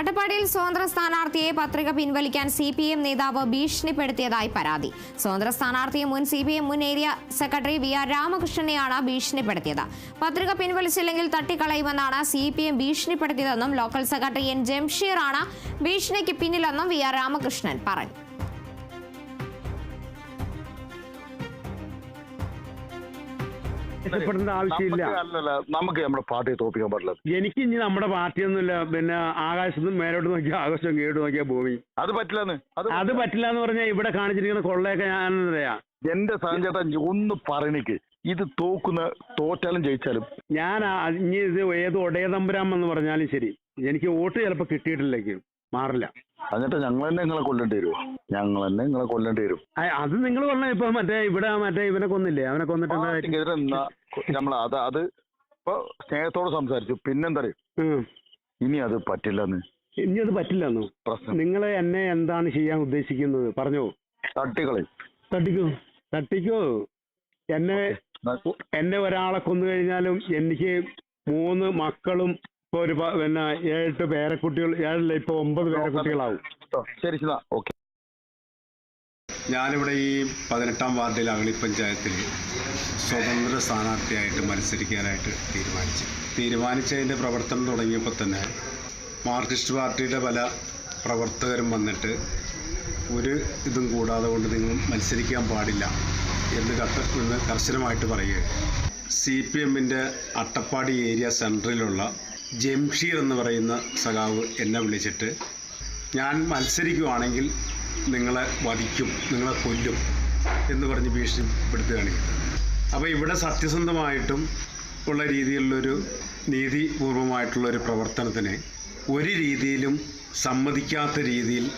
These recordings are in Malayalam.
അട്ടപ്പാടിയിൽ സ്വതന്ത്ര സ്ഥാനാർത്ഥിയെ പത്രിക പിൻവലിക്കാൻ സി പി എം നേതാവ് ഭീഷണിപ്പെടുത്തിയതായി പരാതി. സ്വതന്ത്ര സ്ഥാനാർത്ഥിയെ മുൻ സി പി എം മുൻ ഏരിയ സെക്രട്ടറി വി ആർ രാമകൃഷ്ണനെയാണ് ഭീഷണിപ്പെടുത്തിയത്. പത്രിക പിൻവലിച്ചില്ലെങ്കിൽ തട്ടിക്കളയുമെന്നാണ് സി പി എം ഭീഷണിപ്പെടുത്തിയതെന്നും ലോക്കൽ സെക്രട്ടറി എൻ ജംഷീറാണ് ഭീഷണിക്ക് പിന്നിലെന്നും വി ആർ രാമകൃഷ്ണൻ പറഞ്ഞു. രക്ഷപ്പെടേണ്ട ആവശ്യമില്ല. അല്ലല്ല നമുക്ക് നമ്മുടെ പാർട്ടിയെ തോപ്പിക്കാൻ പറ്റില്ല എനിക്ക് ഇനി നമ്മുടെ പാർട്ടിയൊന്നുമില്ല. പിന്നെ ആകാശത്തും മേലോട്ട് നോക്കിയാൽ ആകാശം കീഴോട്ട് നോക്കിയാൽ ഭൂമി. അത് പറ്റില്ലെന്ന്. അത് പറ്റില്ല. എന്ന് പറഞ്ഞാൽ ഇവിടെ കാണിച്ചിരിക്കുന്ന കൊള്ളയൊക്കെ ഞാൻ പറയാ എന്റെ സാഞ്ചേട്ടാ ഒന്ന് പറയണിക്ക്. ഇത് തോക്കുന്ന തോറ്റാലും ജയിച്ചാലും. ഞാൻ ഇനി ഇത് ഏത് ഒടയതമ്പുരാം എന്ന് പറഞ്ഞാലും ശരി. എനിക്ക് വോട്ട് ചിലപ്പോൾ കിട്ടിയിട്ടില്ലെങ്കിൽ മാറില്ല. എന്നിട്ട് ഞങ്ങൾ തന്നെ നിങ്ങളെ കൊല്ലേണ്ടി വരുമോ ഞങ്ങൾ തന്നെ നിങ്ങളെ കൊല്ലേണ്ടി വരും. അത് നിങ്ങൾ പറഞ്ഞ ഇപ്പൊ മറ്റേ ഇവിടെ മറ്റേ ഇവനെ കൊന്നില്ലേ? അവനെ കൊന്നിട്ട് നമ്മൾ അത് അത് ഇപ്പൊ സ്നേഹത്തോട് സംസാരിച്ചു. പിന്നെന്താ പറയും ഇനി അത് പറ്റില്ലെന്ന്. ഇനി അത് പറ്റില്ലെന്നോ? നിങ്ങൾ എന്നെ എന്താണ് ചെയ്യാൻ ഉദ്ദേശിക്കുന്നത്? പറഞ്ഞോ. തട്ടിക്കളി തട്ടിക്കോ? തട്ടിക്കോ? എന്നെ എന്നെ ഒരാളെ കൊന്നു കഴിഞ്ഞാലും എനിക്ക് മൂന്ന് മക്കളും ഇപ്പൊ ഒരു പ- പിന്നെ ഏഴെട്ട് പേരക്കുട്ടികൾ ഏഴല്ല ഇപ്പൊ ഒമ്പത് പേരക്കുട്ടികളാവും. ശരി ശരി ഓക്കെ. ഞാനിവിടെ ഈ പതിനെട്ടാം വാർഡിൽ അഗളി പഞ്ചായത്തിൽ സ്വതന്ത്ര സ്ഥാനാർത്ഥിയായിട്ട് മത്സരിക്കാനായിട്ട് തീരുമാനിച്ചു. തീരുമാനിച്ചതിന്റെ പ്രവർത്തനം തുടങ്ങിയപ്പോൾ തന്നെ മാർക്സിസ്റ്റ് പാർട്ടിയുടെ പല പ്രവർത്തകരും വന്നിട്ട് ഒരു ഇതും കൂടാതെ കൊണ്ട് നിങ്ങൾ മത്സരിക്കാൻ പാടില്ല എന്ന് കട്ട എന്ന് കർശനമായിട്ട് പറയുക സി പി എമ്മിന്റെ അട്ടപ്പാടി ഏരിയ സെൻട്രലിലുള്ള ജംഷീർ എന്ന് പറയുന്ന സഖാവ് എന്നെ വിളിച്ചിട്ട് ഞാൻ മത്സരിക്കുവാണെങ്കിൽ നിങ്ങളെ വധിക്കും നിങ്ങളെ കൊല്ലും എന്ന് പറഞ്ഞ് ഭീഷണിപ്പെടുത്തുകയാണ് അപ്പോൾ ഇവിടെ സത്യസന്ധമായിട്ടും ഉള്ള രീതിയിലുള്ളൊരു നീതിപൂർവമായിട്ടുള്ളൊരു പ്രവർത്തനത്തിന് ഒരു രീതിയിലും സമ്മതിക്കാത്ത രീതിയിൽ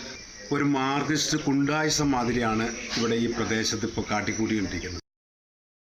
ഒരു മാർക്സിസ്റ്റ് കുണ്ടായുസം മാതിരിയാണ് ഇവിടെ ഈ പ്രദേശത്ത് ഇപ്പോൾ കാട്ടിക്കൂട്ടിക്കൊണ്ടിരിക്കുന്നത്.